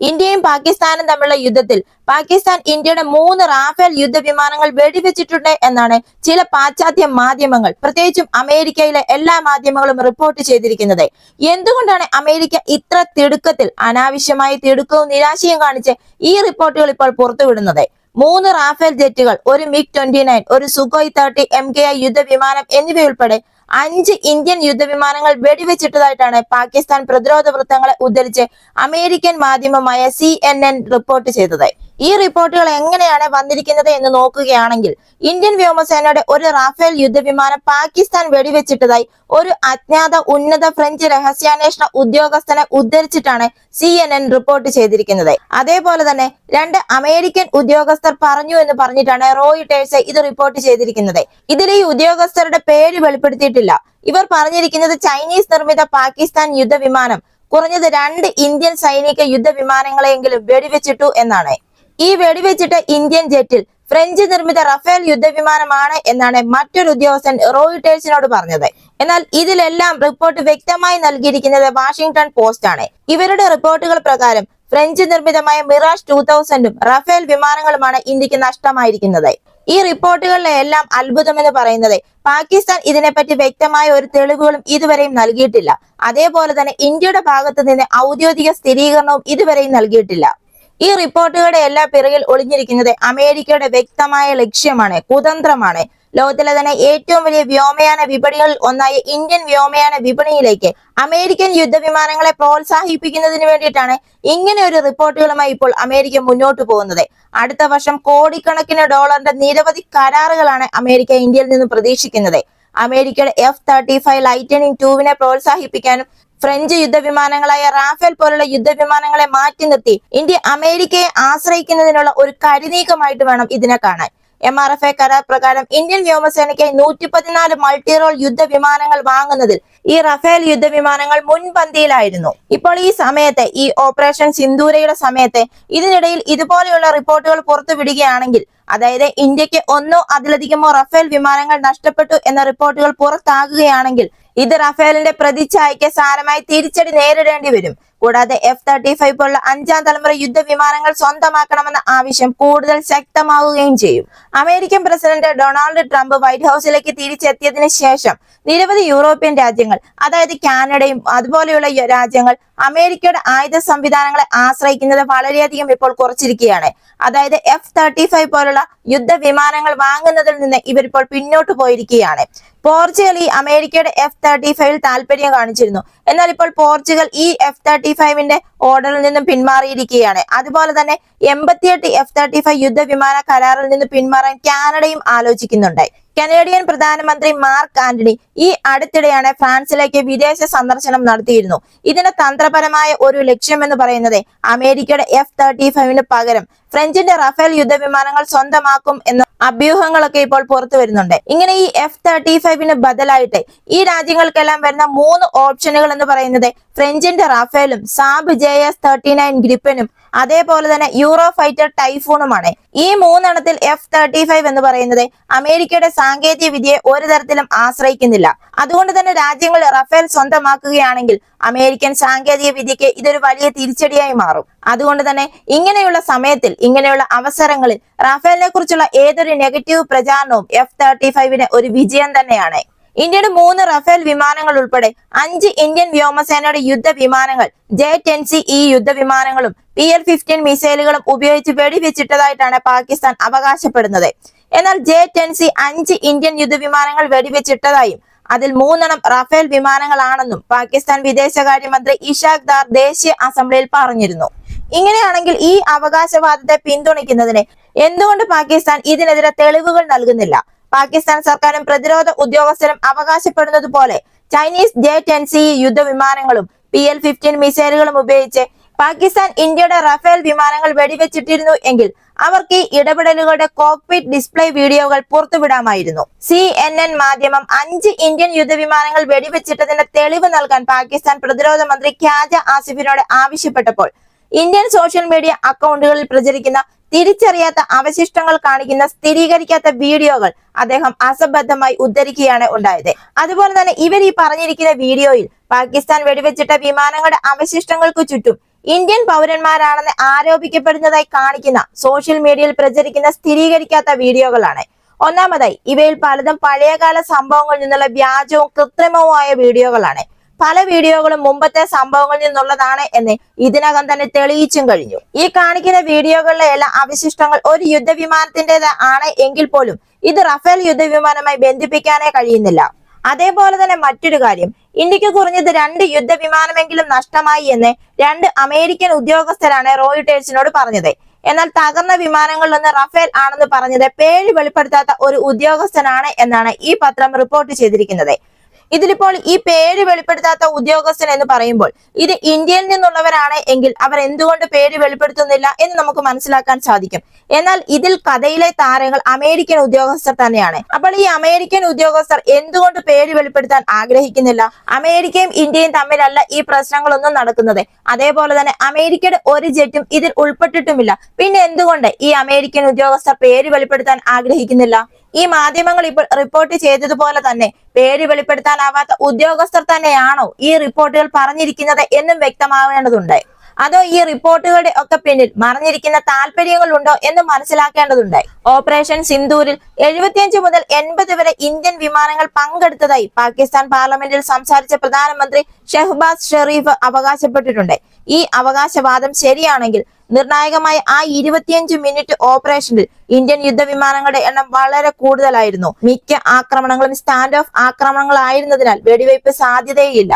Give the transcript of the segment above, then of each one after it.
ഇന്ത്യയും പാകിസ്ഥാനും തമ്മിലുള്ള യുദ്ധത്തിൽ പാകിസ്ഥാൻ ഇന്ത്യയുടെ മൂന്ന് റാഫേൽ യുദ്ധവിമാനങ്ങൾ വെടിവെച്ചിട്ടുണ്ട് എന്നാണ് ചില പാശ്ചാത്യ മാധ്യമങ്ങൾ പ്രത്യേകിച്ചും അമേരിക്കയിലെ എല്ലാ മാധ്യമങ്ങളും റിപ്പോർട്ട് ചെയ്തിരിക്കുന്നത്. എന്തുകൊണ്ടാണ് അമേരിക്ക ഇത്ര തിടുക്കത്തിൽ അനാവശ്യമായി തിടുക്കവും നിരാശയും കാണിച്ച് ഈ റിപ്പോർട്ടുകൾ ഇപ്പോൾ പുറത്തുവിടുന്നത്? മൂന്ന് റാഫേൽ ജെറ്റുകൾ ഒരു മിഗ് ട്വന്റി നയൻ ഒരു Sukhoi thirty M K I യുദ്ധവിമാനം എന്നിവയുൾപ്പെടെ അഞ്ച് ഇന്ത്യൻ യുദ്ധവിമാനങ്ങൾ വെടിവെച്ചിട്ടതായിട്ടാണ് പാകിസ്ഥാൻ പ്രതിരോധ വൃത്തങ്ങളെ ഉദ്ധരിച്ച് അമേരിക്കൻ മാധ്യമമായ സി റിപ്പോർട്ട് ചെയ്തത്. ഈ റിപ്പോർട്ടുകൾ എങ്ങനെയാണ് വന്നിരിക്കുന്നത് എന്ന് നോക്കുകയാണെങ്കിൽ ഇന്ത്യൻ വ്യോമസേനയുടെ ഒരു റാഫേൽ യുദ്ധവിമാനം പാകിസ്ഥാൻ വെടിവെച്ചിട്ടതായി ഒരു അജ്ഞാത ഉന്നത ഫ്രഞ്ച് രഹസ്യാന്വേഷണ ഉദ്യോഗസ്ഥനെ ഉദ്ധരിച്ചിട്ടാണ് സി റിപ്പോർട്ട് ചെയ്തിരിക്കുന്നത്. അതേപോലെ തന്നെ രണ്ട് അമേരിക്കൻ ഉദ്യോഗസ്ഥർ പറഞ്ഞു എന്ന് പറഞ്ഞിട്ടാണ് റോയിട്ടേഴ്സ് ഇത് റിപ്പോർട്ട് ചെയ്തിരിക്കുന്നത്. ഇതിൽ ഈ ഉദ്യോഗസ്ഥരുടെ പേര് വെളിപ്പെടുത്തിയിട്ടില്ല. ഇവർ പറഞ്ഞിരിക്കുന്നത് ചൈനീസ് നിർമ്മിത പാകിസ്ഥാൻ യുദ്ധവിമാനം കുറഞ്ഞത് രണ്ട് ഇന്ത്യൻ സൈനിക യുദ്ധവിമാനങ്ങളെയെങ്കിലും വെടിവെച്ചിട്ടു എന്നാണ്. ഈ വെടിവെച്ചിട്ട് ഇന്ത്യൻ ജെറ്റിൽ ഫ്രഞ്ച് നിർമ്മിത റഫേൽ യുദ്ധവിമാനമാണ് എന്നാണ് മറ്റൊരു ഉദ്യോഗസ്ഥൻ റോയിട്ടേഴ്സിനോട് പറഞ്ഞത്. എന്നാൽ ഇതിലെല്ലാം റിപ്പോർട്ട് വ്യക്തമായി നൽകിയിരിക്കുന്നത് വാഷിംഗ്ടൺ പോസ്റ്റ് ആണ്. ഇവരുടെ റിപ്പോർട്ടുകൾ പ്രകാരം ഫ്രഞ്ച് നിർമ്മിതമായ മിറാഷ് ടൂ തൗസൻഡും റഫേൽ വിമാനങ്ങളുമാണ് ഇന്ത്യയ്ക്ക് നഷ്ടമായിരിക്കുന്നത്. ഈ റിപ്പോർട്ടുകളിലെ എല്ലാം അത്ഭുതമെന്ന് പറയുന്നത് പാകിസ്ഥാൻ ഇതിനെപ്പറ്റി വ്യക്തമായ ഒരു തെളിവുകളും ഇതുവരെയും നൽകിയിട്ടില്ല. അതേപോലെ തന്നെ ഇന്ത്യയുടെ ഭാഗത്ത് നിന്ന് ഔദ്യോഗിക സ്ഥിരീകരണവും ഇതുവരെയും നൽകിയിട്ടില്ല. ഈ റിപ്പോർട്ടുകളുടെ എല്ലാ പിറകിൽ ഒളിഞ്ഞിരിക്കുന്നത് അമേരിക്കയുടെ വ്യക്തമായ ലക്ഷ്യമാണ് കുതന്ത്രമാണ്. ലോകത്തിലെ തന്നെ ഏറ്റവും വലിയ വ്യോമയാന വിപണികളിൽ ഒന്നായ ഇന്ത്യൻ വ്യോമയാന വിപണിയിലേക്ക് അമേരിക്കൻ യുദ്ധവിമാനങ്ങളെ പ്രോത്സാഹിപ്പിക്കുന്നതിന് വേണ്ടിയിട്ടാണ് ഇങ്ങനെ ഒരു റിപ്പോർട്ടുകളുമായി ഇപ്പോൾ അമേരിക്ക മുന്നോട്ട് പോകുന്നത്. അടുത്ത വർഷം കോടിക്കണക്കിന് ഡോളറിന്റെ നിരവധി കരാറുകളാണ് അമേരിക്ക ഇന്ത്യയിൽ നിന്ന് പ്രതീക്ഷിക്കുന്നത്. അമേരിക്കയുടെ എഫ് തേർട്ടി ഫൈവ് ലൈറ്റനിങ് ടൂവിനെ പ്രോത്സാഹിപ്പിക്കാനും ഫ്രഞ്ച് യുദ്ധവിമാനങ്ങളായ റാഫേൽ പോലുള്ള യുദ്ധവിമാനങ്ങളെ മാറ്റി നിർത്തി ഇന്ത്യ അമേരിക്കയെ ആശ്രയിക്കുന്നതിനുള്ള ഒരു കരുനീക്കമായിട്ട് വേണം ഇതിനെ കാണാൻ. എം ആർ എഫ് എ കരാർ പ്രകാരം ഇന്ത്യൻ വ്യോമസേനയ്ക്ക് നൂറ്റി പതിനാല് മൾട്ടി റോൾ യുദ്ധവിമാനങ്ങൾ വാങ്ങുന്നതിൽ ഈ റഫേൽ യുദ്ധവിമാനങ്ങൾ മുൻപന്തിയിലായിരുന്നു. ഇപ്പോൾ ഈ സമയത്തെ ഈ ഓപ്പറേഷൻ സിന്ദൂരയുടെ സമയത്തെ ഇതിനിടയിൽ ഇതുപോലെയുള്ള റിപ്പോർട്ടുകൾ പുറത്തുവിടുകയാണെങ്കിൽ അതായത് ഇന്ത്യയ്ക്ക് ഒന്നോ അതിലധികമോ റഫേൽ വിമാനങ്ങൾ നഷ്ടപ്പെട്ടു എന്ന റിപ്പോർട്ടുകൾ പുറത്താകുകയാണെങ്കിൽ ഇത് റഫേലിന്റെ പ്രതിച്ഛായയ്ക്ക് സാരമായി തിരിച്ചടി നേരിടേണ്ടി വരും. കൂടാതെ എഫ് തേർട്ടി ഫൈവ് പോലുള്ള അഞ്ചാം തലമുറ യുദ്ധ വിമാനങ്ങൾ സ്വന്തമാക്കണമെന്ന ആവശ്യം കൂടുതൽ ശക്തമാവുകയും ചെയ്യും. American president Donald Trump White ഹൗസിലേക്ക് തിരിച്ചെത്തിയതിന് ശേഷം നിരവധി യൂറോപ്യൻ രാജ്യങ്ങൾ അതായത് കാനഡയും അതുപോലെയുള്ള രാജ്യങ്ങൾ അമേരിക്കയുടെ ആയുധ സംവിധാനങ്ങളെ ആശ്രയിക്കുന്നത് വളരെയധികം ഇപ്പോൾ കുറച്ചിരിക്കുകയാണ്. അതായത് എഫ് തേർട്ടി ഫൈവ് പോലുള്ള യുദ്ധവിമാനങ്ങൾ വാങ്ങുന്നതിൽ നിന്ന് ഇവരിപ്പോൾ പിന്നോട്ട് പോയിരിക്കുകയാണ്. പോർച്ചുഗൽ ഈ അമേരിക്കയുടെ എഫ് തേർട്ടി ഫൈവിൽ താല്പര്യം കാണിച്ചിരുന്നു. എന്നാൽ ഇപ്പോൾ പോർച്ചുഗൽ ഈ എഫ് തേർട്ടി ഫൈവിന്റെ ഓർഡറിൽ നിന്നും പിന്മാറിയിരിക്കുകയാണ്. അതുപോലെ തന്നെ എൺപത്തിയെട്ട് എഫ് തേർട്ടി ഫൈവ് യുദ്ധവിമാന കരാറിൽ നിന്ന് പിന്മാറാൻ കാനഡയും ആലോചിക്കുന്നുണ്ട്. കനേഡിയൻ പ്രധാനമന്ത്രി മാർക്ക് ആന്റണി ഈ അടുത്തിടെയാണ് ഫ്രാൻസിലേക്ക് വിദേശ സന്ദർശനം നടത്തിയിരുന്നു. ഇതിന് തന്ത്രപരമായ ഒരു ലക്ഷ്യമെന്ന് പറയുന്നത് അമേരിക്കയുടെ എഫ് തേർട്ടി ഫൈവിന് പകരം ഫ്രഞ്ചിന്റെ റഫേൽ യുദ്ധവിമാനങ്ങൾ സ്വന്തമാക്കും എന്ന അഭ്യൂഹങ്ങളൊക്കെ ഇപ്പോൾ പുറത്തു വരുന്നുണ്ട്. ഇങ്ങനെ ഈ എഫ് തേർട്ടി ഫൈവിന് ബദലായിട്ട് ഈ രാജ്യങ്ങൾക്കെല്ലാം വരുന്ന മൂന്ന് ഓപ്ഷനുകൾ എന്ന് പറയുന്നത് ഫ്രഞ്ചിന്റെ റഫേലും Saab J S thirty nine ഗ്രിപ്പനും അതേപോലെ തന്നെ യൂറോ ഫൈറ്റർ ടൈഫൂണുമാണ്. ഈ മൂന്നെണ്ണത്തിൽ എഫ് തേർട്ടി ഫൈവ് എന്ന് പറയുന്നത് അമേരിക്കയുടെ സാങ്കേതിക വിദ്യയെ ഒരു തരത്തിലും ആശ്രയിക്കുന്നില്ല. അതുകൊണ്ട് തന്നെ രാജ്യങ്ങൾ റഫേൽ സ്വന്തമാക്കുകയാണെങ്കിൽ അമേരിക്കൻ സാങ്കേതിക വിദ്യയ്ക്ക് ഇതൊരു വലിയ തിരിച്ചടിയായി മാറും. അതുകൊണ്ട് തന്നെ ഇങ്ങനെയുള്ള സമയത്തിൽ ഇങ്ങനെയുള്ള അവസരങ്ങളിൽ റഫേലിനെ കുറിച്ചുള്ള ഏതൊരു നെഗറ്റീവ് പ്രചാരണവും എഫ് തേർട്ടി ഫൈവിന് ഒരു വിജയം തന്നെയാണ്. ഇന്ത്യയുടെ മൂന്ന് റഫേൽ വിമാനങ്ങൾ ഉൾപ്പെടെ അഞ്ച് ഇന്ത്യൻ വ്യോമസേനയുടെ യുദ്ധ വിമാനങ്ങൾ ജെ ടെൻ സി ഇ യുദ്ധ വിമാനങ്ങളും പി എൽ ഫിഫ്റ്റീൻ മിസൈലുകളും ഉപയോഗിച്ച് വെടിവെച്ചിട്ടതായിട്ടാണ് പാകിസ്ഥാൻ അവകാശപ്പെടുന്നത്. എന്നാൽ ജെ ടെൻ സി അഞ്ച് ഇന്ത്യൻ യുദ്ധവിമാനങ്ങൾ വെടിവെച്ചിട്ടതായും അതിൽ മൂന്നെണ്ണം റഫേൽ വിമാനങ്ങളാണെന്നും പാകിസ്ഥാൻ വിദേശകാര്യമന്ത്രി ഇഷാഖ് ദാർ ദേശീയ അസംബ്ലിയിൽ പറഞ്ഞിരുന്നു. ഇങ്ങനെയാണെങ്കിൽ ഈ അവകാശവാദത്തെ പിന്തുണയ്ക്കുന്നതിന് എന്തുകൊണ്ട് പാകിസ്ഥാൻ ഇതിനെതിരെ തെളിവുകൾ നൽകുന്നില്ല? പാകിസ്ഥാൻ സർക്കാരും പ്രതിരോധ ഉദ്യോഗസ്ഥരും അവകാശപ്പെടുന്നത് പോലെ ചൈനീസ് ജെ ടെൻ സി യുദ്ധവിമാനങ്ങളും പി എൽ ഫിഫ്റ്റീൻ മിസൈലുകളും ഉപയോഗിച്ച് പാകിസ്ഥാൻ ഇന്ത്യയുടെ റഫേൽ വിമാനങ്ങൾ വെടിവെച്ചിട്ടിരുന്നു എങ്കിൽ അവർക്ക് ഈ ഇടപെടലുകളുടെ കോക്പിറ്റ് ഡിസ്പ്ലേ വീഡിയോകൾ പുറത്തുവിടാമായിരുന്നു. സി എൻ എൻ മാധ്യമം അഞ്ച് ഇന്ത്യൻ യുദ്ധവിമാനങ്ങൾ വെടിവെച്ചിട്ടതിന്റെ തെളിവ് നൽകാൻ പാകിസ്ഥാൻ പ്രതിരോധ മന്ത്രി ഖ്യാജ ആസിഫിനോട് ആവശ്യപ്പെട്ടപ്പോൾ ഇന്ത്യൻ സോഷ്യൽ മീഡിയ അക്കൗണ്ടുകളിൽ പ്രചരിക്കുന്ന തിരിച്ചറിയാത്ത അവശിഷ്ടങ്ങൾ കാണിക്കുന്ന സ്ഥിരീകരിക്കാത്ത വീഡിയോകൾ അദ്ദേഹം അസംബദ്ധമായി ഉദ്ധരിക്കുകയാണ് ഉണ്ടായത്. അതുപോലെ തന്നെ ഇവർ ഈ പറഞ്ഞിരിക്കുന്ന വീഡിയോയിൽ പാകിസ്ഥാൻ വെടിവെച്ചിട്ട വിമാനങ്ങളുടെ അവശിഷ്ടങ്ങൾക്ക് ചുറ്റും ഇന്ത്യൻ പൗരന്മാരാണെന്ന് ആരോപിക്കപ്പെടുന്നതായി കാണിക്കുന്ന സോഷ്യൽ മീഡിയയിൽ പ്രചരിക്കുന്ന സ്ഥിരീകരിക്കാത്ത വീഡിയോകളാണ്. ഒന്നാമതായി ഇവയിൽ പലതും പഴയകാല സംഭവങ്ങളിൽ നിന്നുള്ള വ്യാജവും കൃത്രിമവുമായ വീഡിയോകളാണ്. പല വീഡിയോകളും മുമ്പത്തെ സംഭവങ്ങളിൽ നിന്നുള്ളതാണ് എന്ന് ഇതിനകം തന്നെ തെളിയിച്ചും കഴിഞ്ഞു. ഈ കാണിക്കുന്ന വീഡിയോകളിലെ എല്ലാ അവശിഷ്ടങ്ങൾ ഒരു യുദ്ധവിമാനത്തിന്റേത് ആണ് എങ്കിൽ പോലും ഇത് റഫേൽ യുദ്ധവിമാനമായി ബന്ധിപ്പിക്കാനേ കഴിയുന്നില്ല. അതേപോലെ തന്നെ മറ്റൊരു കാര്യം ഇന്ത്യയ്ക്ക് കുറഞ്ഞത് രണ്ട് യുദ്ധവിമാനമെങ്കിലും നഷ്ടമായി എന്ന് രണ്ട് അമേരിക്കൻ ഉദ്യോഗസ്ഥരാണ് റോയിട്ടേഴ്സിനോട് പറഞ്ഞത്. എന്നാൽ തകർന്ന വിമാനങ്ങളിലൊന്ന് റഫേൽ ആണെന്ന് പറഞ്ഞത് പേര് വെളിപ്പെടുത്താത്ത ഒരു ഉദ്യോഗസ്ഥനാണ് എന്നാണ് ഈ പത്രം റിപ്പോർട്ട് ചെയ്തിരിക്കുന്നത്. ഇതിലിപ്പോൾ ഈ പേര് വെളിപ്പെടുത്താത്ത ഉദ്യോഗസ്ഥൻ എന്ന് പറയുമ്പോൾ ഇത് ഇന്ത്യയിൽ നിന്നുള്ളവരാണ് എങ്കിൽ അവർ എന്തുകൊണ്ട് പേര് വെളിപ്പെടുത്തുന്നില്ല എന്ന് നമുക്ക് മനസ്സിലാക്കാൻ സാധിക്കും. എന്നാൽ ഇതിൽ കഥയിലെ താരങ്ങൾ അമേരിക്കൻ ഉദ്യോഗസ്ഥർ തന്നെയാണ്. അപ്പോൾ ഈ അമേരിക്കൻ ഉദ്യോഗസ്ഥർ എന്തുകൊണ്ട് പേര് വെളിപ്പെടുത്താൻ ആഗ്രഹിക്കുന്നില്ല? അമേരിക്കയും ഇന്ത്യയും തമ്മിലല്ല ഈ പ്രശ്നങ്ങളൊന്നും നടക്കുന്നത്. അതേപോലെ തന്നെ അമേരിക്കയുടെ ഒരു ജെറ്റും ഇതിൽ ഉൾപ്പെട്ടിട്ടുമില്ല. പിന്നെ എന്തുകൊണ്ട് ഈ അമേരിക്കൻ ഉദ്യോഗസ്ഥർ പേര് വെളിപ്പെടുത്താൻ ആഗ്രഹിക്കുന്നില്ല? ഈ മാധ്യമങ്ങൾ ഇപ്പോൾ റിപ്പോർട്ട് ചെയ്തതുപോലെ തന്നെ പേര് വെളിപ്പെടുത്താനാവാത്ത ഉദ്യോഗസ്ഥർ തന്നെയാണോ ഈ റിപ്പോർട്ടുകൾ പറഞ്ഞിരിക്കുന്നത് എന്നും വ്യക്തമാവേണ്ടതുണ്ട്. അതോ ഈ റിപ്പോർട്ടുകളുടെ ഒക്കെ പിന്നിൽ മറഞ്ഞിരിക്കുന്ന താല്പര്യങ്ങളുണ്ടോ എന്ന് മനസ്സിലാക്കേണ്ടതുണ്ട്. ഓപ്പറേഷൻ സിന്ദൂരിൽ എഴുപത്തിയഞ്ച് മുതൽ എൺപത് വരെ ഇന്ത്യൻ വിമാനങ്ങൾ പങ്കെടുത്തതായി പാകിസ്ഥാൻ പാർലമെന്റിൽ സംസാരിച്ച പ്രധാനമന്ത്രി ഷെഹ്ബാസ് ഷെറീഫ് അവകാശപ്പെട്ടിട്ടുണ്ട്. ഈ അവകാശവാദം ശരിയാണെങ്കിൽ നിർണായകമായ ആ ഇരുപത്തിയഞ്ച് മിനിറ്റ് ഓപ്പറേഷനിൽ ഇന്ത്യൻ യുദ്ധവിമാനങ്ങളുടെ എണ്ണം വളരെ കൂടുതലായിരുന്നു. മിക്ക ആക്രമണങ്ങളും സ്റ്റാൻഡ് ഓഫ് ആക്രമണങ്ങളായിരുന്നതിനാൽ വെടിവയ്പ് സാധ്യതയില്ല.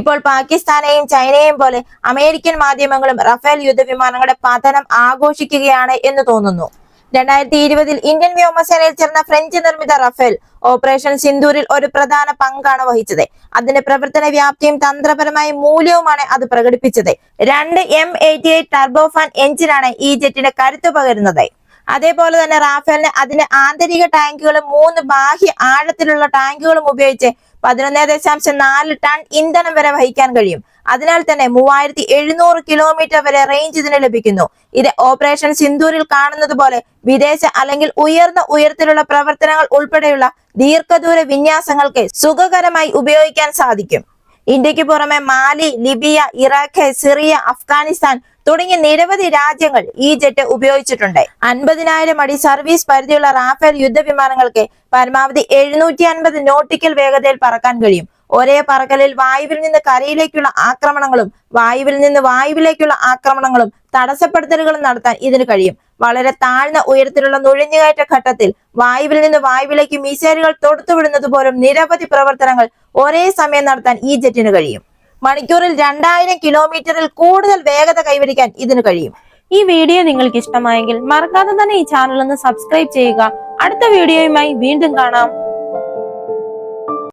ഇപ്പോൾ പാകിസ്ഥാനെയും ചൈനയെയും പോലെ അമേരിക്കൻ മാധ്യമങ്ങളും റഫേൽ യുദ്ധവിമാനങ്ങളുടെ പതനം ആഘോഷിക്കുകയാണ് എന്ന് തോന്നുന്നു. രണ്ടായിരത്തി ഇരുപതിൽ ഇന്ത്യൻ വ്യോമസേനയിൽ ചേർന്ന ഫ്രഞ്ച് നിർമ്മിത റഫേൽ ഓപ്പറേഷൻ സിന്ദൂരിൽ ഒരു പ്രധാന പങ്കാണ് വഹിച്ചത്. അതിന്റെ പ്രവർത്തന വ്യാപ്തിയും തന്ത്രപരമായ മൂല്യവുമാണ് അത് പ്രകടിപ്പിച്ചത്. രണ്ട് എം എയ്റ്റി എയ്റ്റ് ടർബോഫാൻ എഞ്ചിനാണ് ഈ ജെറ്റിന് കരുത്തു പകരുന്നത്. അതേപോലെ തന്നെ റാഫേലിന് അതിന്റെ ആന്തരിക ടാങ്കുകളും മൂന്ന് ബാഹ്യ ആഴത്തിലുള്ള ടാങ്കുകളും ഉപയോഗിച്ച് പതിനൊന്ന് ദശാംശം നാല് ടൺ ഇന്ധനം വരെ വഹിക്കാൻ കഴിയും. അതിനാൽ തന്നെ മൂവായിരത്തി എഴുന്നൂറ് കിലോമീറ്റർ വരെ റേഞ്ച് ഇതിന് ലഭിക്കുന്നു. ഇത് ഓപ്പറേഷൻ സിന്ദൂരിൽ കാണുന്നത് പോലെ വിദേശ അല്ലെങ്കിൽ ഉയർന്ന ഉയരത്തിലുള്ള പ്രവർത്തനങ്ങൾ ഉൾപ്പെടെയുള്ള ദീർഘദൂര വിന്യാസങ്ങൾക്ക് സുഖകരമായി ഉപയോഗിക്കാൻ സാധിക്കും. ഇന്ത്യയ്ക്ക് പുറമെ Mali Libya Iraq Syria Afghanistan തുടങ്ങിയ നിരവധി രാജ്യങ്ങൾ ഈ ജെറ്റ് ഉപയോഗിച്ചിട്ടുണ്ട്. അൻപതിനായിരം അടി സർവീസ് പരിധിയുള്ള റാഫേൽ യുദ്ധവിമാനങ്ങൾക്ക് പരമാവധി എഴുന്നൂറ്റി അൻപത് നോട്ടിക്കൽ വേഗതയിൽ പറക്കാൻ കഴിയും. ഒരേ പറക്കലിൽ വായുവിൽ നിന്ന് കരയിലേക്കുള്ള ആക്രമണങ്ങളും വായുവിൽ നിന്ന് വായുവിലേക്കുള്ള ആക്രമണങ്ങളും തടസ്സപ്പെടുത്തലുകളും നടത്താൻ ഇതിന് കഴിയും. വളരെ താഴ്ന്ന ഉയരത്തിലുള്ള നുഴഞ്ഞുകയറ്റ ഘട്ടത്തിൽ വായുവിൽ നിന്ന് വായുവിലേക്ക് മിസൈലുകൾ തൊടുത്തുവിടുന്നത് പോലും നിരവധി പ്രവർത്തനങ്ങൾ ഒരേ സമയം നടത്താൻ ഈ ജെറ്റിന് കഴിയും. മണിക്കൂറിൽ രണ്ടായിരം കിലോമീറ്ററിൽ കൂടുതൽ വേഗത കൈവരിക്കാൻ ഇതിന് കഴിയും. ഈ വീഡിയോ നിങ്ങൾക്ക് ഇഷ്ടമായെങ്കിൽ മറക്കാതെ തന്നെ ഈ ചാനൽ ഒന്ന് സബ്സ്ക്രൈബ് ചെയ്യുക. അടുത്ത വീഡിയോയുമായി വീണ്ടും കാണാം.